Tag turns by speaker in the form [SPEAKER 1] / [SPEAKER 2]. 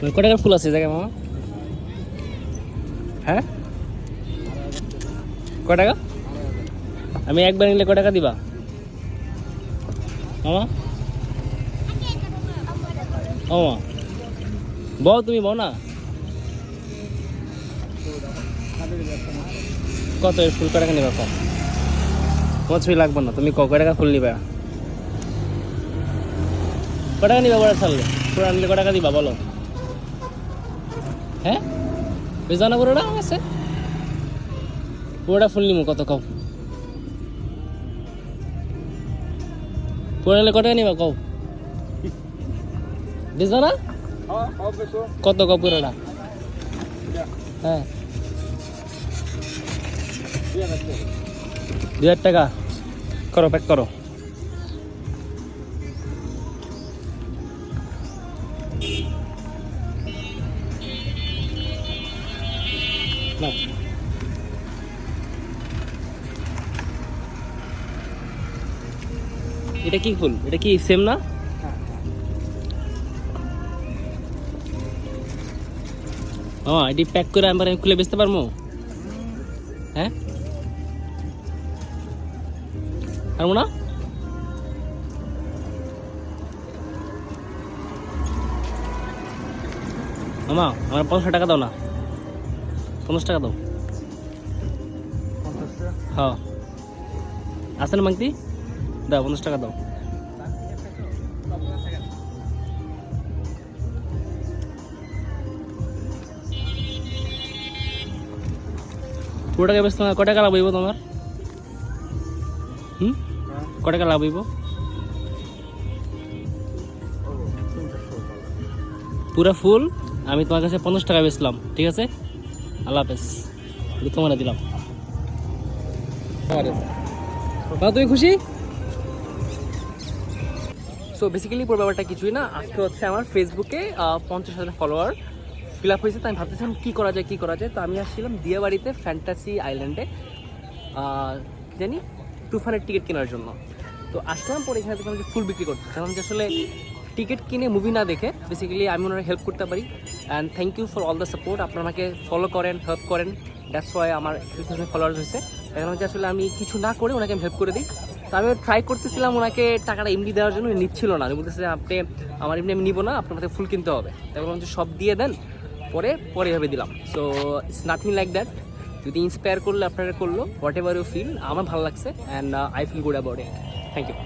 [SPEAKER 1] ক টাকার ফুল আছে জায়গায়, মামা? হ্যাঁ? ক টাকা? আমি একবার নিলে ক টাকা দিবা? মামা? ও মা বউ, তুমি বউ না? কত ফুল ক টাকা নিবা কম তোমার ছবি লাগবে না, তুমি ক ক টাকা ফুল নিবা? ক টাকা নিবা বড় ছাড়লে পুরো আনলে ক টাকা দিবা, বলো? হ্যাঁ? বুঝা না পুরোটা আমার কাছে পুরোটা ফুল নিবো কত কও? পুরো নিলে ক নিবা কও? বুঝা না কত কও পুরোটা? হ্যাঁ। দুই হাজার টাকা। করো প্যাক করো। নাও। এটা কি ফুল? এটা কি সেম না? ও এটি প্যাক করে আমার আমি খুলে বেচতে পারব? হ্যাঁ? পারব না? মামা, আমার পঞ্চাশ টাকা দাও না। পঞ্চাশ টাকা দাও। হ্যাঁ। আছে না মাংতি? দাও পঞ্চাশ টাকা দাও। পুরো টাকা বেচতে ক টাকা লাভ হইব তোমার? হুম? ক টাকা লাভ হইব? পুরা ফুল আমি তোমার কাছে পঞ্চাশ টাকা বেচলাম ঠিক আছে? আল্লাহ হাফেজ। তোমার দিলাম। তুমি খুশি? সো বেসিক্যালি পুরো ব্যাপারটা কিছুই না। আজকে হচ্ছে আমার ফেসবুকে পঞ্চাশ হাজার ফলোয়ার ফিল আপ হয়েছে। তো আমি ভাবতেছিলাম কী করা যায়, কী করা যায়। তো আমি আসছিলাম দিয়াবাড়িতে ফ্যান্টাসি আইল্যান্ডে জানি, তুফানের টিকিট কেনার জন্য। তো আসলাম, পরে এখানে দেখলাম যে ফুল বিক্রি করতে কারণ যে আসলে টিকিট কিনে মুভি না দেখে বেসিক্যালি আমি ওনারা হেল্প করতে পারি। And thank you for all the support আপনারা আমাকে ফলো করেন হেল্প করেন। দ্যাটস ওয়াই আমার থাউজেন্ড ফলোয়ার্স হয়েছে। এখন হচ্ছে আসলে আমি কিছু না করে ওনাকে আমি হেল্প করে দিই। তো আমি ট্রাই করতেছিলাম ওনাকে টাকাটা এমনি দেওয়ার জন্য নিচ্ছিল না। আমি বলতেছি আপনি, আমার এমনি আমি নিবো না, আপনার ফুল কিনতে হবে। তাই বললাম সব দিয়ে দেন, পরে পরে এভাবে দিলাম। So it's nothing like that যদি ইন্সপায়ার করলে, আপনারা করল হোয়াট এভার ইউ ফিল আমার ভালো লাগছে। And I feel good about it thank you